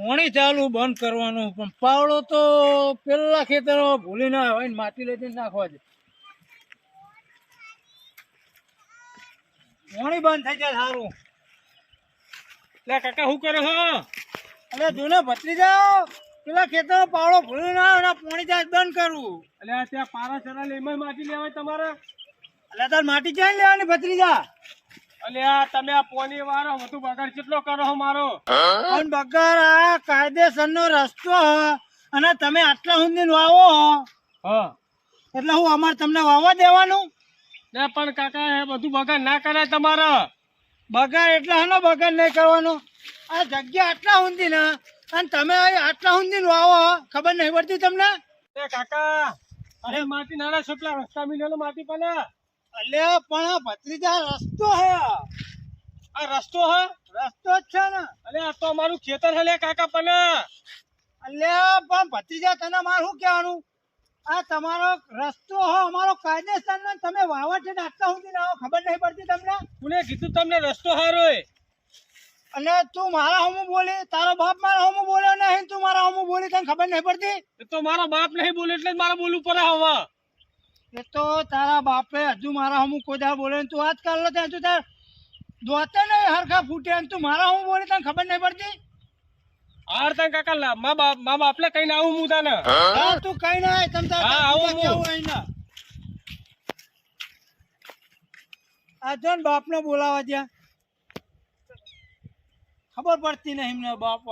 પોણી ચાલુ બંધ કરવાનું પણ પાવડો તો પેલા ખેતરો ભૂલી ના હોય માટી લઈને નાખવા દે પોણી બંધ થઈ જાય સારું. લે કાકા શું કરો છો એટલે જોને ભત્રી જાઓ પેલા ખેતરો પાવડો ભૂલી ના હોય પોણી ચાલ બંધ કરવું એટલે ત્યાં પારા ચરા લેમાં માટી લેવાય તમારે? એટલે તાર માટી ક્યાં લેવાની ભત્રી એટલે આ તમે આ પોની વાળો વધુ બગાડ કેટલો કરો છો મારો? પણ બગર આ કાયદેસરનો રસ્તો અને તમે આટલા સુધી વાવો હો. એટલે હું અમારે તમને વાવવા દેવાનું? ને પણ કાકા એ બધું બગાડ ના કરે તમારે. બગાડ એટલે હનો બગાડ નહીં કરવાનો. આ જગ્યા આટલા સુધી ને અને તમે આટલા સુધી વાવો. ખબર નહીં પડતી તમને? કાકા અરે માટી નાના છોકરા રસ્તા મિલેલો માટી પણ અલ્યા પણ આ ભત્રીજા રસ્તો હે આ. રસ્તો હે? રસ્તો જ છે ને. અરે આ તો અમારું ખેતર હે લે કાકા પણ. અલ્યા પણ ભત્રીજા તને મારે શું કહેવાનું? આ તમારો રસ્તો હો અમારો કાયદેસર ને તમે વાવા છે ને આટલા ઊંધી ના ખબર નહીં પડતી તમને? મને કીધું તમને રસ્તો હારો અને તું મારા હમું બોલી તારો બાપ મારા હમું બોલ્યો નહીં તું મારા હમું બોલી તને ખબર નહીં પડતી? તો મારો બાપ નહીં બોલે એટલે જ મારે બોલવું પડે હવે. એ તો તારા બાપે હજુ મારા હું કોઈ દા બોલે ને તું વાત કર લો ત્યાં તું તાર. દોતે નહીં હરખા ફૂટે તું મારા હું બોલે તને ખબર નહીં પડતી? આર તન કાકા લા, મા બાપ મા બાપને કઈ આવું હું તને. હા, તું કઈ ના આય, તમ તાર હા, આવું હું. કેવું હોય ને. આ જો ને બોલાવા ત્યાં ખબર પડતી નહીં એમને બાપ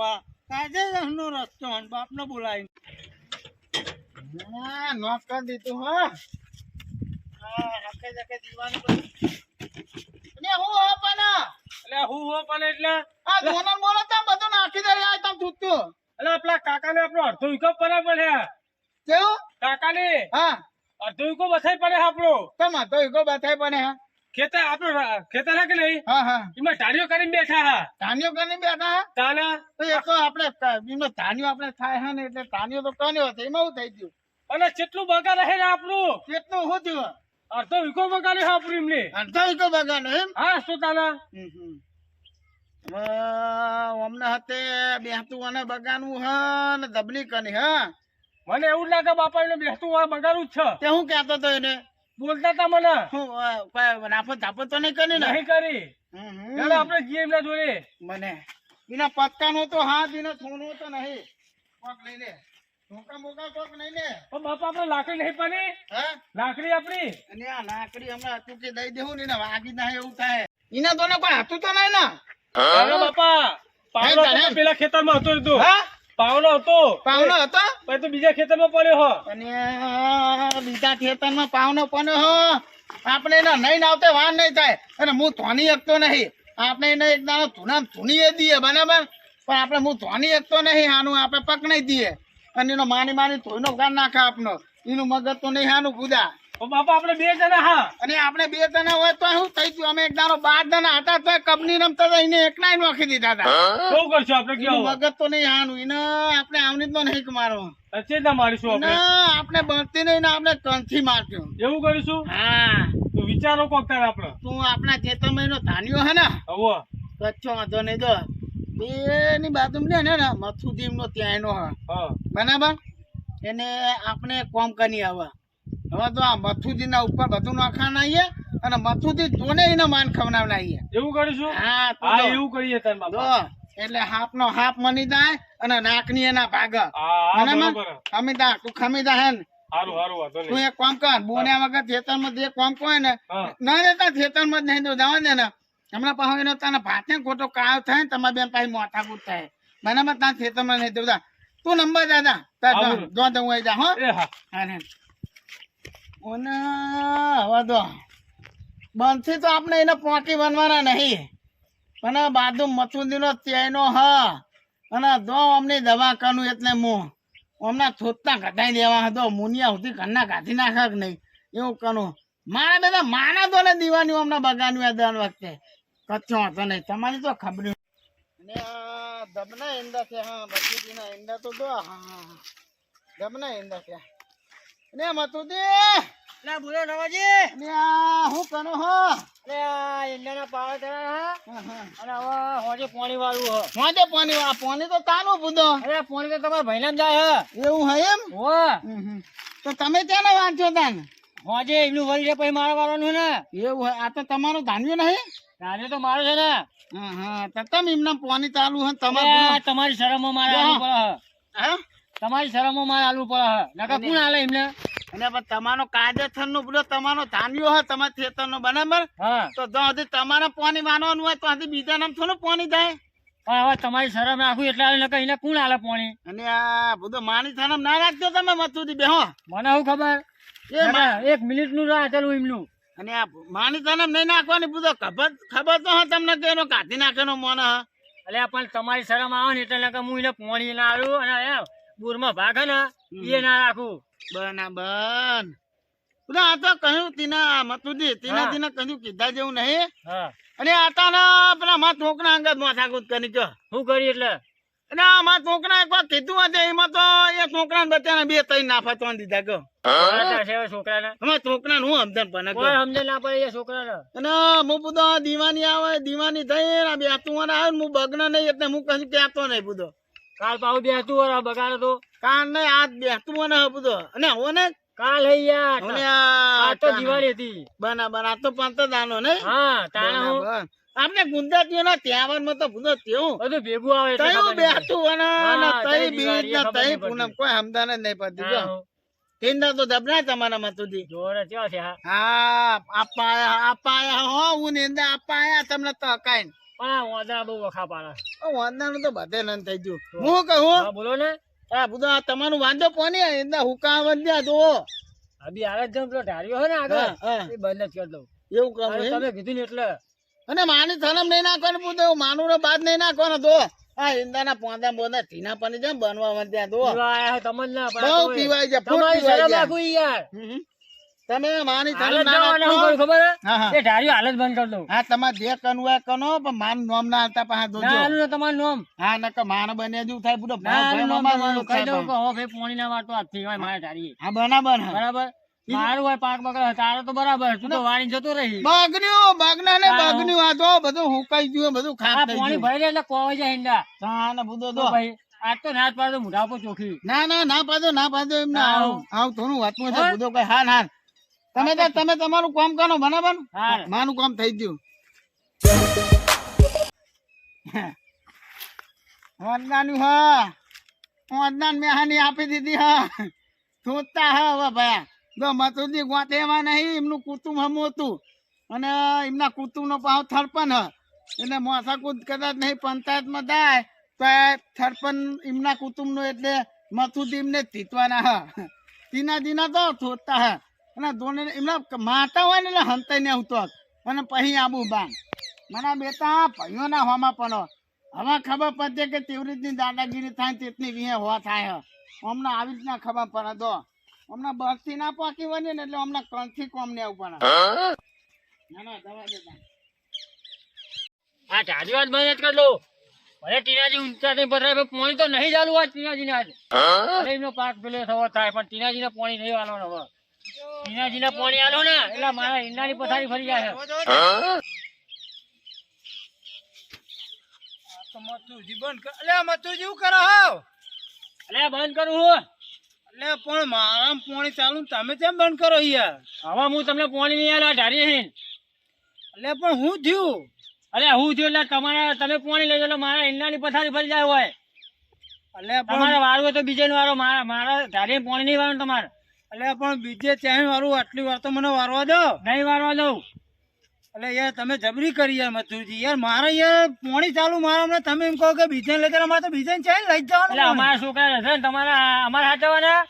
કાયદેસરનો રસ્તો બાપ ને બાપને બોલાવી હા નોક કરી દીધું હા. ખેતર આપણો ખેતર હે કે નહીં? હા હા. એમાં ઢાળીઓ કરીને બેઠા હા. ધાન્યો કરીને બેઠા હા? તાના તો એ તો આપણે ક- ધાન્યો આપણે થાય હે ને એટલે ધાન્યો તો હતો એમાં શું થઈ ગયું? અને કેટલું બગાડ હે ને આપણું? કેટલું શું થયું? અડધો વિકો બગાડે હા આપણું એમને. અડધો ઈગો બગાડો એમ? હા શું તાના અમને હતે બેહતું અને બગાડવું હ ને દબલી કની હ. મને એવું લાગે બાપા એને બેસતું વાર બગાડું જ છે. તે હું કહેતો તો એને? બોલતા તા મને. હું અ, કોઈ તો નહીં કરી નહીં કરી. ચાલો આપણે જઈએ એમના જોડે. મને. એના પત્તાનો તો હાથ એના થોનો તો નહીં. નહીં ને ધોકા ખેતર કોક નહીં ને પણ બાપા આપણે લાકડી નહીં પાની હા? લાકડી આપણી? અને આ લાકડી હમણાં ટૂંકી દઈ દેવું ને એને વાગી ના એવું થાય. એના તો ને કોઈ હતું તો નહીં ને? અરે બાપા પાવલો હે, પેલા ખેતરમાં હતો હા? પાવલો હતો. હતો? પછી તો બીજા ખેતરમાં પડ્યો હો. અને બીજા ખેતરમાં પાવનો પણ હો. આપણે એને નહીં આવતે વાર નહીં થાય. અને હું ધોની શકતો નહીં. આપણે એને એક દાણો ધૂના ધૂની એ દઈએ બરાબર? પણ આપણે હું ધોની શકતો નહીં આનું આપણે પકડી દઈએ. અને એનો માની માની ધોઈનો ગાન નાખે આપનો. એનું મગજ તો નહીં હાનું ગુદા બાપા આપણે બે જણા હા. અને આપણે બે જણા હોય તો શું થઈ ગયું? અમે એક દારો બાર જણા હતા તો કંપની રમતા હતા એને એકલા નાખી દીધા હતા. શું કરશું આપણે કેવું? મગજ તો નહીં હાનું. એને આપણે આવની તો નહીં મારો ચેતા મારીશું આપણે. ના આપણે બનતી નહીં ને આપણે કંથી મારશું. એવું કરીશું? હા. તો વિચારો કોક તારે આપણે. તું આપણા ખેતરમાં મહિનો ધાન્યો હે ને? હવે. કચ્છો વાંધો નહીં તો બેની બાજુમાં ને ને મથુદીમનો ત્યાં એનો બરાબર? એને આપણે કોમ કરી હવે હવે તો આ મથુદીના ઉપર બધું નાખવા નાઈએ અને મથુદી જોને એને માન ખવડાવ નાઈએ એવું કરીશું? હા હા એવું કરીએ તાર જો નો એટલે હાપ મની જાય અને નાકની એના ભાગ. બરોબર? તું ખમીદા હે ને. તું એક કામ કર બોન્યા વગર ખેતરમાં જે કામ કોઈ ને ના ના દેતા ખેતરમાં જ નહીં તો જવા દે ને હમણાં પાછો એનો તને ભાતે ખોટો કાળ થાય ને તમારી બેન પાસે મોથાકૂટ થાય. બરાબર? ત્યાં ખેતરમાં નહીં તો તું નંબર દાદા આવું. જો તો હું જા હો. ઓને હવે તો બંધથી તો આપણે એને પોટી બનવાના નહીં. પણ બાજુ મથુંદીનો ત્યાંનો હ. અને દો અમને દવા કરું એટલે મું. હમણાં થોતના કઢાઈ દેવા હતો મુનિયા સુધી ઘરના કાઢી નાખા કે નહીં? એવું કરું. મારા બધા માના દો ને દીવાની અમને બગાડ્યું દર વખતે. કચ્છો હતો નહીં. તમારી તો ખબર. અને આ દબના ઈંડા છે હા બકીના ઈંડા તો દો હા. દબના ઈંડા છે. ને મતુદી! ના બોલો નવાજી ને હું કનો હો? આ ઈંડાના પાવા ચડા હા, હા. અને હવે હોજે પાણી વાળું હો. હોજે પાણી આ પાણી તો તાનું બુધો અરે પાણી તો તમારા ભાઈને જાય હ. એવું હે એમ? હો. તો તમે ત્યાં વાંચો તાન? હોજે એમનું વળી છે પછી મારા વાળવાનું ને? એવું આ તો તમારું ધાન્યું નહીં? રાજે તો મારે છે ને. હા હા તમ એમના પોની ચાલુ હે તમારે તમારી શરમો મારે આલુ પડે હે. તમારી શરમો મારે આલુ પડે હ. નકર કોણ આલે એમને? અને પણ તમારો કાયદેસર નો બધો તમારો ધાન્યો હે તમારા ખેતર નો બરાબર? હા. તો જો હજી તમારે પોની માનવાનું હોય તો હજી બીજા નામ થોડું પોની થાય. પણ હવે તમારી શરમ રાખું એટલે આલે નકર એને કોણ આલે પોની? અને આ બધો માની થાનમ ના રાખજો તમે મથુદી બેહો. મને શું ખબર? એ એક મિનિટનું રાહ ચાલુ એમનું. અને આ માની તને નહીં નાખવાની બધો ખબર ખબર તો હા તમને કે એનો કાઢી નાખેનો મોન હ. એટલે પણ તમારી શરમ આવે ને એટલે નકર હું એને પોણી ના આવ્યું અને એ બુરમાં ભાગે ને એ ના રાખું. બના બન બધા આ તો કહ્યું તીના મતુજી તીના. તીના કહ્યું કીધા જેવું નહીં. હા. અને આતાના પેલા માં થોકના અંગત માથાકૂટ કરી ગયો. શું કરી એટલે? અને આ છોકરા એક વાર કીધું હતું એમાં તો એ છોકરા ને બે ત્રણ નાફા તો દીધા કયો બરાબર છે હવે છોકરાને. અમારા છોકરા હું સમજણ પણ સમજણ ના પડે એ અને હું બધો દીવાની આવે દીવાની થઈ બે આવે હું બગના નહીં એટલે હું કશું કહેતો નહીં બધો. કાલ પાછું બેસતું હોય બગાડે તો. કાન નહીં આજ બેસતું મને બધો. અને હું ને કાલ યાર. આ તો દિવાળી હતી. બના બના આ તો પાંચ દાનો ને હા તાણે. આપણે ગુજરાતીઓ ના તહેવારમાં તો બધો તેવું બધું ભેગું આવે તયું ખબર નહીં પડે. બેસતું અને અને તઈ તઈ બીજ ને તઈ પૂનમ કોઈ હમદાને જ નહીં પડતી જો. હા, તો દબના તમારા છે હા. હા હો હું નિંદા તમને તો પણ બહુ વખા પાડે. વાંદાનું તો બધે નન થઈ ગયું. હું કહું બોલો ને. આ બધું તમારું વાંધો કોની એના હુકામ વધ્યા જો અભી હાલ જ પેલો ઢાર્યો હોય ને આગળ. હા, હા. એ બંધ જ કરી દઉં. એવું કહું તમે કીધું ને એટલે. અને માની થનમ નહીં નાખવાનું પૂછે માનું બાદ નહીં નાખવાનો તો આ ઈંદાના પોંદા બોંદા ટીના પાણી જેમ બનવા વધ્યા ત્યાં આ બહુ પીવાય છે ફૂટ પીવાય યાર. તમે માની થનમ ના નાખો. ખબર? હે? હા. હા એ ઢાર્યો હાલ બંધ કરી દઉં. હા તમારે જે કનુ એ કનો પણ માન નોમ ના આવતા પાછા ના જોજો આલું ને હા માન બને જેવું થાય આલું ભાવ નામ. કહી દઉં કે હો ભાઈ પોણી ના વાળતો આજથી હોય મારે ઢારીએ હા બરાબર હા બરાબર? મારું હોય પાક બગડ તારો તો બરાબર તું તો વાળી જતો રહી. બગન્યું બગના ને હા. આ તો બધું હુકાઈ ગયું બધું ભરી એટલે કોવાઈ જાય ઈંડા. હા ને બધું તો તો ભાઈ આજ તો નાચ પાડો મોઢા ઉપર ચોખી. ના ના ના પાડો ના પાડો એમ ના. આવ. આવ થોડું વાતમાં છે હા. કઈ હાલ હાલ તમે તો તમે તમારું કામ કરો બરાબર. માનું કામ થઈ ગયું. વંદનાનું હા. વંદનાન મેં હાની આપી દીધી હા. શોધતા હા હવે ભયા જો મથુજી ગોતે એમાં નહીં, એમનું કુટુંબ હમું હતું. અને એમના કુટુંબનો પાવ થરપન હ. એટલે મોસાકૂદ કદાચ નહીં, પંચાયતમાં થાય તો થરપન એમના કુટુંબનું એટલે મથુજી એમને જીતવાના હ. તીના દીના તો થોતા હ. અને ધોને એમના માતા હોય ને એટલે હંતાઈ ને આવતો અને પછી આબુ બાન. મને બેટા, ભાઈઓના હોમાં પણ હવે ખબર પડશે કે તેવી રીતની દાદાગીરી થાય તેટલી વિહે હો થાય હમણાં આવી રીતના ખબર પડે તો અમને બસથી ના પાકી વળે ને એટલે અમને કંઠી કોમ ને આવું પડે ના ના દવા દેતા આ ઢારી વાત જ કરી અરે ટીનાજી ઊંચા થઈ પથરાય પણ પોણી તો નહીં ચાલુ હોય ટીનાજી ને આજે એમનો પાક પેલો થવો થાય પણ ટીનાજી ને પોણી નહીં આલો હવે. ટીનાજી ને પોણી આલો ને એટલે મારા ઈંડાની પથારી ફરી જાય. છે. મથુજી બંધ કર અલે મથુજી શું કરો હો? એટલે બંધ કરું હું. એટલે પણ મારા પોણી ચાલુ તમે કેમ બંધ કરો યાર? હવે હું તમને પોણી નહીં આલો ધારી ઢારી હે એટલે પણ હું થયું? અરે હું થયું એટલે તમારા તમે પોણી લઈ એટલે મારા ઈંડાની પથારી ફરી જાય હોય. એટલે તમારે હોય તો બીજે વારો મારા મારા ઢારી પોણી નહીં વાળો તમારે. એટલે પણ બીજે ચેન વાળું આટલી વાર તો મને વારવા દો. નહીં વારવા દઉં. એટલે યાર તમે જબરી કરી યાર મથુરજી યાર મારે યાર પોણી ચાલુ મારા અમને તમે એમ કહો કે બીજે લઈ જવા અમારે તો બીજે છે લઈ એટલે જવાનું અમારા છોકરા રહેશે ને તમારા અમારા હાચવાના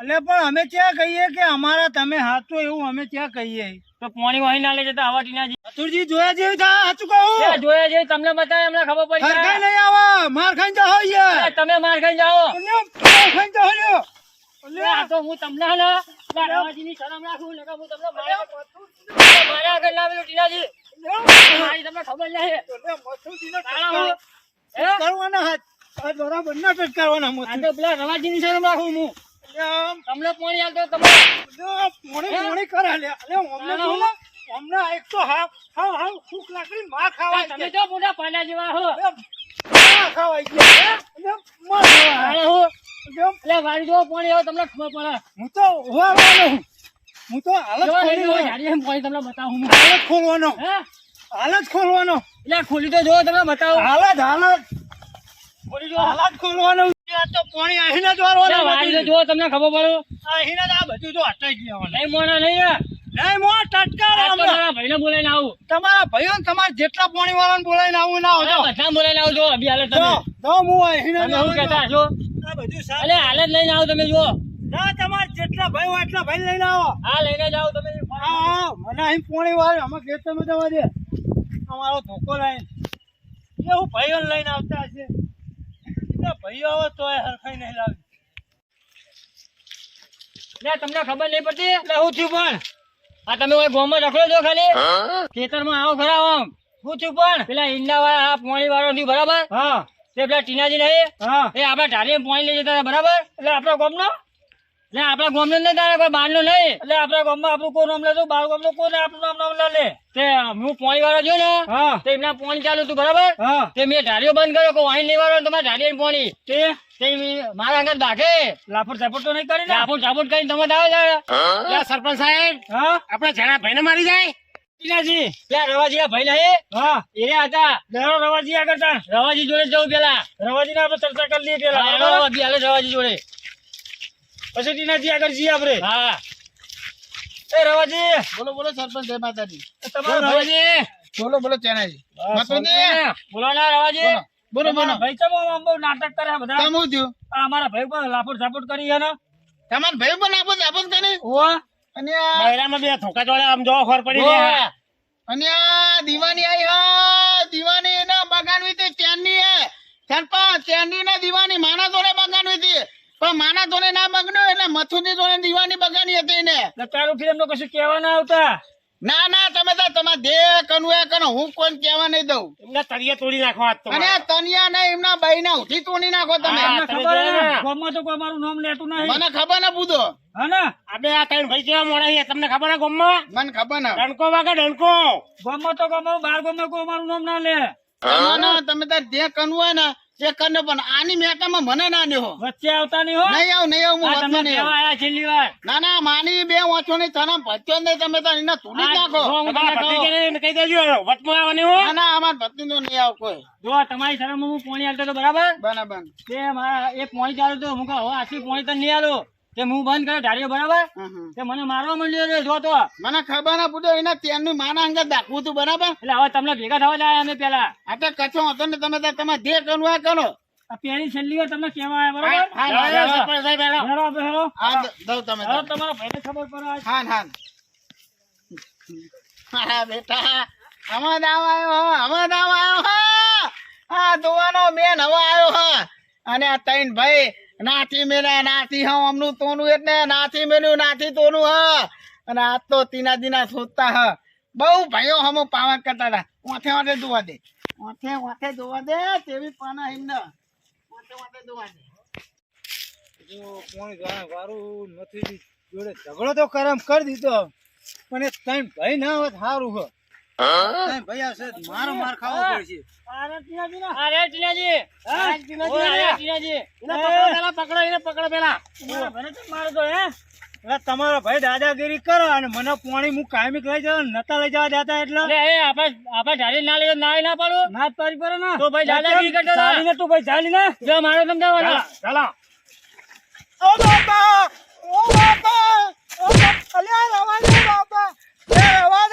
એટલે પણ અમે ત્યાં કહીએ કે અમારા તમે હાચો એવું અમે ત્યાં કહીએ? તો પોણી વહી ના લઈ જતા આવા ટીનાજી મથુરજી જોયા જેવી થાય હાચું કહું? જોયા જેવું તમને બતાવે એમને ખબર પડી જાય. નહીં આવા માર ખાઈ જાઓ યાર. તમે માર ખાઈ જાઓ. ખાઈ જાઓ આ તો હું તમને ને શરમ રાખું હું તમને ટીનાજી મારી તમને ખબર નહીં. મથુરજીને? ટટકારવાના હાથ. આ બરાબર ના ટટકારવાના આ તો પેલા રવાજીની શરમ રાખું હું. તમને પોણી આવતો તમે અલ્યો, પોણી પોણી કરા લે. અલે અમને શું હું? એક તો હા હા હા સુખ લાકડી માં ખાવાય તમે તો મોટા પાડા જેવા હો. માં ખાવાય અને માં ખાવાય. હો એટલે વાળી જો પાણી આવે તમને ખબર પડે. હું તો હોવાનો હું. હું તો હાલત જો ખોલી તમને બતાવું. હું. હાલત ખોલવાનો. હે? હાલત ખોલવાનો. એટલે ખોલી તો જો તમને બતાવો. હાલત હાલત. ખોલી જો હાલત ખોલવાનો. તો પાણી અહીં જ તો વાળવાનું જો તમને ખબર પડે? અહીં જ આ બધું જો હટાઈ ગયા નહીં મોના નહીં નહીં મો ટટકાર આ તો ભાઈને બોલાવીને આવું. તમારા ભાઈઓ તમારા જેટલા પાણી વાળાને બોલાવીને આવું ના આવજો. બધા બોલાવીને આવજો અભી તમે જો જો હું અહીં જ આવું કહેતા છું. આ બધું. અલે હાલે લઈને આવો તમે જુઓ. ના તમારે જેટલા ભાઈ હોય એટલા ભાઈ લઈને આવો. હા લઈને જાઓ તમે હા હા મને અહીં પોણી વાર અમે ઘેર તમે જવા દે. અમારો ધોકો લઈને. એવું ભાઈઓ લઈને આવતા હશે. ભાઈઓ આવે તો હરખાઈ નહીં લાગે લે તમને ખબર નહીં પડતી? એટલે હું થયું પણ? આ તમે કોઈ ગોમાં રખડો છો ખાલી? ખેતરમાં આવો ખરા આમ. હું થયું પણ? પેલા ઈંડા વાળા આ પોણી વાળો થયું બરાબર? હા. તે પેલા ટીનાજી નહીં? હા. એ આપડે ઢાલી પોણી લઈ જતા બરાબર? એટલે આપણા ગામનો? એટલે આપણા નહીં તારે કોઈ બહારનો નહીં. એટલે આપણા ગામમાં આપણું કોઈ નામ લેતું બાર ગામનો કોઈ આપણું નામ નામ લે. તે હું પોણી વાળો જોયો ને હા. તે એમના પોણી ચાલુ હતું બરાબર? હા. તે મેં ઢાળીઓ બંધ કર્યો કે વાઈન નહીં વાળો તમારે ઢાળીઓ પોણી. તે? તે મારા આગળ દાખે લાફડ ઝાપડ તો નહીં કરી ને? ઝાપટ ઝાપટ કરીને તમે દાવ લે સરપંચ સાહેબ. હા? આપણા જણા ભાઈને મારી જાય. પેલા રવાજીના ભાઈ નહીં. હા. એ હતા. લેરો રવાજી આગળ રવાજી જોડે જવું પેલા. રવાજી આપડે ચર્ચા કરી લઈએ પેલા. હાલે રવાજી જોડે. પછી ટીનાજી આગળ જઈએ આપણે. હા. એ રવાજી. બોલો બોલો સરપંચ જય માતાજી. તમારો ભાઈ. રવાજી. બોલો બોલો ચેનાજી. મથુરજી બોલો ના રવાજી. બોલો બોલો ભાઈ ચમો આમ બહુ નાટક કરે બધા? કેમ હું થયું આ અમારા ભાઈ પર લાફોટ ઝાપટ કરી છે ને. તમારા ભાઈ પણ આપો આપો કરે? ઓ અને આ બૈરામાં બે થોકા જોડે આમ જો ખબર પડી ગયા અને આ દીવાની આઈ હા દીવાની ના બગાડવી હતી ત્યાંની હે. સરપંચ ત્યાંની ના દીવાની માના જોડે બગાન હતી પણ માના જોડે ના બગડો એટલે મથુની જોડે દીવાની બગાડી હતી ને તારું ફિલ્મ નો કશું કહેવા ના આવતા? ના ના તમે તો તમારે દે કનું એ કનો હું કોઈ કહેવા નહીં દઉં. એમના તળિયે તોડી નાખો આજ તો અને આ તનિયા ને એમના બાઈ ના ઉઠી તોડી નાખો તમે. ખબર ને? ગામમાં તો કોઈ મારું નામ લેતું નહીં. મને ખબર ના પૂછો હા અબે આ ત્રણ ભાઈ કેવા મોડા છે? તમને ખબર ને ગોમમાં? મને ખબર ના. ડણકો વાગે ડણકો. ગોમમાં તો ગામમાં બાર ગામમાં કોઈ મારું નામ ના લે. ના તમે તાર દેહ કનું ને તે કરને પણ આની મેટામાં મને ના લ્યો વચ્ચે આવતા નહીં હો. નહીં આવ નહીં આવ હું આ નહીં આયા છેલ્લી વાર? ના ના માની બે વાંચો નહીં તને ભચ્યો નહીં તમે તો એને તોડી નાખો. કહું. દેજો વચમાં ના ના અમાર પત્ની નો નહીં આવ કોઈ. જો તમારી શરમ હું પોણી આલતો તો બરાબર? બરાબર. તે મારા એક પોણી ચાલુ તો હું કહું આથી પોણી તો નહીં આલો. તે હું બંધ કર્યો ઢાળ્યો બરાબર? હમ, હમ. તે મને મારવા માંડ્યો રે જો તો. મને ખબર ના પૂછો એના ત્યાંનું માના અંગે દાખવું હતું બરાબર? એટલે હવે તમને ભેગા થવા જાય અમે પેલા. આ તો કચ્છો હતો ને તમે તાર જે કરવું હોય કરો. પેલી છેલ્લી વાર તમને કેવા આવ્યા બરાબર? હા, હેલો, હા, સરપંચ સાહેબ, હેલો. હેરો આપે હેરો હા દ- દઉં તમે તમારા ભાઈને ખબર પડે હા હા બેટા. દાવ આવ્યો હા દાવ આવ્યો હા. ધોવાનો મેન હવે આવ્યો હા. અને આ ત્રણ ભાઈ નાથી મેલા, નાથી, હા, અમનું તોનું એટલે નાથી મેલ્યું, નાથી તોનું, હા. અને આ તો તીના દીના શોધતા, હા. બહુ ભાઈઓ હમો પાવન કરતા હતા. ઓથે ઓથે જોવા દે. ઓથે ઓથે જોવા દે તેવી પાના એમને. ઓથે ઓથે જોવા દે. કોણ જાણે વારું નથી, જોડે ઝઘડો તો કરમ કરી દીધો. પણ એ ત્રણ ભાઈ ના હોત સારું હો ત્રણ ભાઈ મારો માર ખાવો પડશે અરે ટીનાજી ના. અરે ટીનાજી. અરે ટીનાજી, ઓય, અરે અરે. ટીનાજી. એને પકડો એને પકડો પેલા. તમારા ભાઈને કેમ મારો તો હે એટલે તમારો ભાઈ દાદાગીરી કરો અને મને પાણી હું કાયમિક લઈ જાવ નતા લઈ જવા દેતા એટલે એ આપણે- આપણે ઢાળી ના લઈ ના ના પાડું. ના જ પાડી પડે ને તો ભાઈ દાદાગીરી કરતા. તું ભાઈ ચાલીને જો મારો તમને. ચાલો ઓ બાપા ઓ બાપા ઓ બાપા અલ્યા રવા બાપા એ રવા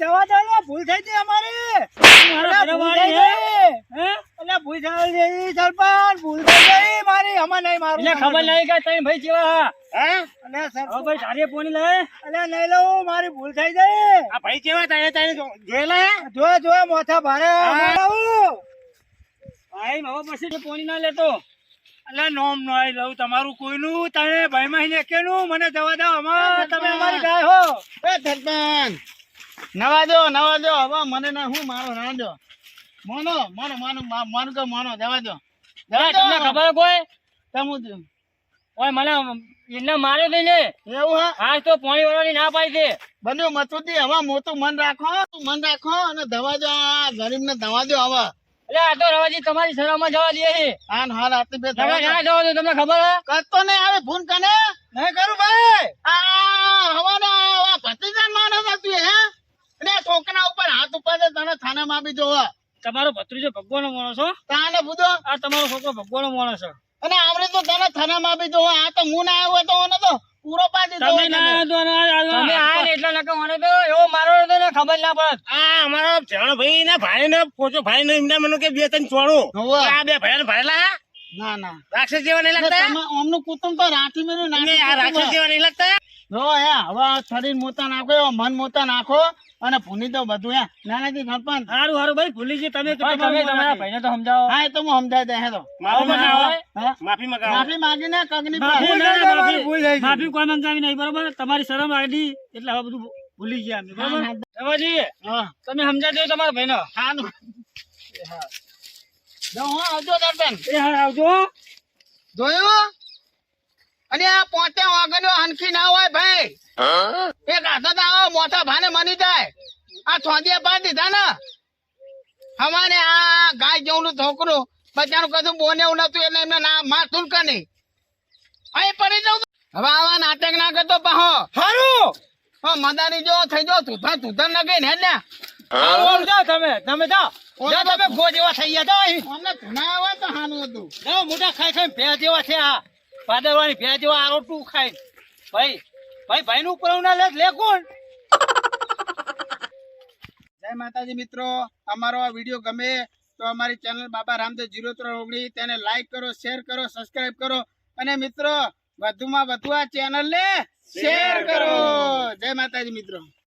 જવા દે ભૂલ થઈ ગઈ અમારી. મારા ભૂલ થઈ ગઈ. ભૂલ થઈ ગઈ, આમાં નહીં મારું એટલે ખબર નહીં કે તમે ભાઈ જેવા હા? હે? અલ્યા, સરપંચ. હવે ભાઈ ઢાળીએ પોની લે. અલે નહીં લો મારી ભૂલ થઈ ગઈ. આ ભાઈ કેવા તારે તારે જોયેલા? હે? જો જો મોથા ભારે. ભાઈ હવે પછી પોની ના લેતો. અલે નોમ નોય લઉં તમારું કોઈનું. તમે ભાઈ મહિને કેનું મને જવા દો. અમાર તમે અમારી ગાય હો. એ સરપંચ નવા દો નવા દો. હવે મને ના હું મારો ના દો. મોનો મોનો મોનો મોનો કે મોનો જવા દો. અરે તમને ખબર કોઈ તમું ઓય મને એને મારે દઈ ને. એવું હા? આજ તો પાણી વાળવાની ના પાડી દે બન્યું મથુજી હવે મોટું મન રાખો મન રાખો અને દવા દો ગરીબ ને દવા દો હવે. એટલે આ તો રવાજી તમારી સરામાં જવા દે છે. બે તમે ના જવા દો તમને ખબર હે? કરતો નહીં આવે ફોન કને નહીં કરું ભાઈ. આ હવાનો હે અને છોકરા ઉપર હાથ ઉપર તને થાનામાં બી જોવા. તમારો ભત્રીજો ભગવાનો માણસ હો. તાને બુધો આ તમારો છોકરો ભગવાનો માણસ છે અને તો તને થાનામાં બી જોવા આ તો હું ના આવ્યો તો ઓને તો પૂરો પાડી દો તમે ના આ- તમે આ ને એટલે નકર મને તો એવો મારો તો ને ખબર ના પડત. આ અમારો ભેણો ભાઈ ને ભાઈ ને પોચો ભાઈ ને એમને મને કે બે તન ચોણું આ બે ભાઈ ભરેલા ના ના. રાક્ષસ જેવા નહીં લગતા? ઓમનું કુટુંબ તો રાઠી મેરું ના આ રાક્ષસ જેવા નહીં લાગતા? જો હે હવે શરીર મોતા નાખો મન મોતા નાખો અને ભૂની તો બધું હે નાનાજી સરપંચ. સારું સારું ભાઈ ભૂલી તમે તમે તમારા ભાઈને તો સમજાવો. હા તો હું સમજાય દે હે તો માફી આવું મંગાવો. બનાવે? હા? માફી માંગીને કગની માફી પર. ના, ના, માફી- ભૂલ થઈ માફી કોઈ મંગાવી નહીં બરોબર? તમારી શરમ આડી એટલે હવે બધું ભૂલી ગયા અમે બરોબર? રવાજી તમે સમજાવી દે તમારા ભાઈને. હા. હા. આવજો એ હા આવજો. જોયું? અને આ પોતે વાગણ્યો હનખી ના હોય ભાઈ. એક હાથો તો આવો મોટા ભાને મની જાય. આ થોંદિયા પા દીધા ને? હમાને આ ગાય જેવું છોકરું બચારું કશું બોને એવું નતું એટલે એમને ના માથું કે નહીં અહીં પડી જાઉં. હવે આવા નાટક ના કરતો પાહો. હારું! હા મદાની જો થઈ જાઓ તુથા તુથા ન ગઈ ને એટલે આવો, જાઓ તમે તમે જાઓ. તમે ગો જેવા થઈ ગયા જાઓ. અમને ધુના આવે તો હાનું હતું. જાઓ મોટા ખાઈ ખાઈ ભેં જેવા છે આ ભાદરવાની ભેં જેવા આરોટું ખાઈ ભાઈ ભાઈ ભાઈ નું ઉપર ના લે લે કોણ? જય માતાજી મિત્રો અમારો આ વીડિયો ગમે તો અમારી ચેનલ બાબા રામદેવ જીરો ત્રણ ઓગણી તેને લાઈક કરો શેર કરો સબસ્ક્રાઇબ કરો. અને મિત્રો વધુમાં વધુ આ ચેનલ ને શેર કરો. જય માતાજી મિત્રો.